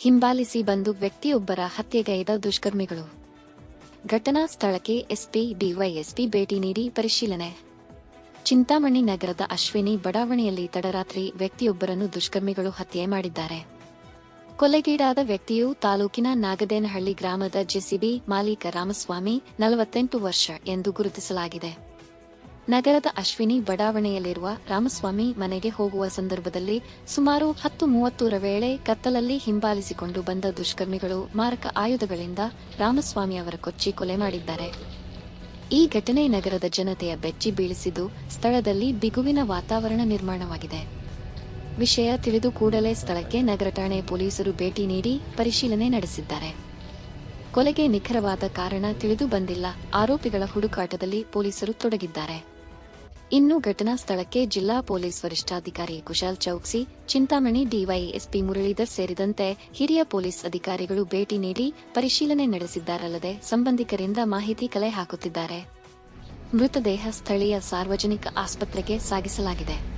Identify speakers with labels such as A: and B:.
A: ಹಿಂಬಾಲಿಸಿ ಬಂದು ವ್ಯಕ್ತಿಯೊಬ್ಬರ ಹತ್ಯೆಗೈದ ದುಷ್ಕರ್ಮಿಗಳು. ಘಟನಾ ಸ್ಥಳಕ್ಕೆ ಎಸ್ಪಿ ಡಿವೈಎಸ್ಪಿ ಭೇಟಿ ನೀಡಿ ಪರಿಶೀಲನೆ. ಚಿಂತಾಮಣಿ ನಗರದ ಅಶ್ವಿನಿ ಬಡಾವಣೆಯಲ್ಲಿ ತಡರಾತ್ರಿ ವ್ಯಕ್ತಿಯೊಬ್ಬರನ್ನು ದುಷ್ಕರ್ಮಿಗಳು ಹತ್ಯೆ ಮಾಡಿದ್ದಾರೆ. ಕೊಲೆಗೀಡಾದ ವ್ಯಕ್ತಿಯು ತಾಲೂಕಿನ ನಾಗದೇನಹಳ್ಳಿ ಗ್ರಾಮದ ಜೆಸಿಬಿ ಮಾಲೀಕ ರಾಮಸ್ವಾಮಿ, ನಲವತ್ತೆಂಟು ವರ್ಷ ಎಂದು ಗುರುತಿಸಲಾಗಿದೆ. ನಗರದ ಅಶ್ವಿನಿ ಬಡಾವಣೆಯಲ್ಲಿರುವ ರಾಮಸ್ವಾಮಿ ಮನೆಗೆ ಹೋಗುವ ಸಂದರ್ಭದಲ್ಲಿ ಸುಮಾರು ಹತ್ತು ಮೂವತ್ತರ ವೇಳೆ ಕತ್ತಲಲ್ಲಿ ಹಿಂಬಾಲಿಸಿಕೊಂಡು ಬಂದ ದುಷ್ಕರ್ಮಿಗಳು ಮಾರಕ ಆಯುಧಗಳಿಂದ ರಾಮಸ್ವಾಮಿ ಅವರ ಕೊಚ್ಚಿ ಕೊಲೆ ಮಾಡಿದ್ದಾರೆ. ಈ ಘಟನೆ ನಗರದ ಜನತೆಯ ಬೆಚ್ಚಿ ಬೀಳಿಸಿದ್ದು ಸ್ಥಳದಲ್ಲಿ ಬಿಗುವಿನ ವಾತಾವರಣ ನಿರ್ಮಾಣವಾಗಿದೆ. ವಿಷಯ ತಿಳಿದು ಕೂಡಲೇ ಸ್ಥಳಕ್ಕೆ ನಗರ ಠಾಣೆ ಪೊಲೀಸರು ಭೇಟಿ ನೀಡಿ ಪರಿಶೀಲನೆ ನಡೆಸಿದ್ದಾರೆ. ಕೊಲೆಗೆ ನಿಖರವಾದ ಕಾರಣ ತಿಳಿದು ಬಂದಿಲ್ಲ. ಆರೋಪಿಗಳ ಹುಡುಕಾಟದಲ್ಲಿ ಪೊಲೀಸರು ತೊಡಗಿದ್ದಾರೆ. ಇನ್ನು ಘಟನಾ ಸ್ಥಳಕ್ಕೆ ಜಿಲ್ಲಾ ಪೊಲೀಸ್ ವರಿಷ್ಠಾಧಿಕಾರಿ ಕುಶಾಲ್ ಚೌಕ್ಸಿ, ಚಿಂತಾಮಣಿ ಡಿವೈ ಎಸ್ಪಿ ಮುರಳೀಧರ್ ಸೇರಿದಂತೆ ಹಿರಿಯ ಪೊಲೀಸ್ ಅಧಿಕಾರಿಗಳು ಭೇಟಿ ನೀಡಿ ಪರಿಶೀಲನೆ ನಡೆಸಿದ್ದಾರಲ್ಲದೆ ಸಂಬಂಧಿಕರಿಂದ ಮಾಹಿತಿ ಕಲೆ ಹಾಕುತ್ತಿದ್ದಾರೆ. ಮೃತದೇಹ ಸ್ಥಳೀಯ ಸಾರ್ವಜನಿಕ ಆಸ್ಪತ್ರೆಗೆ ಸಾಗಿಸಲಾಗಿದೆ.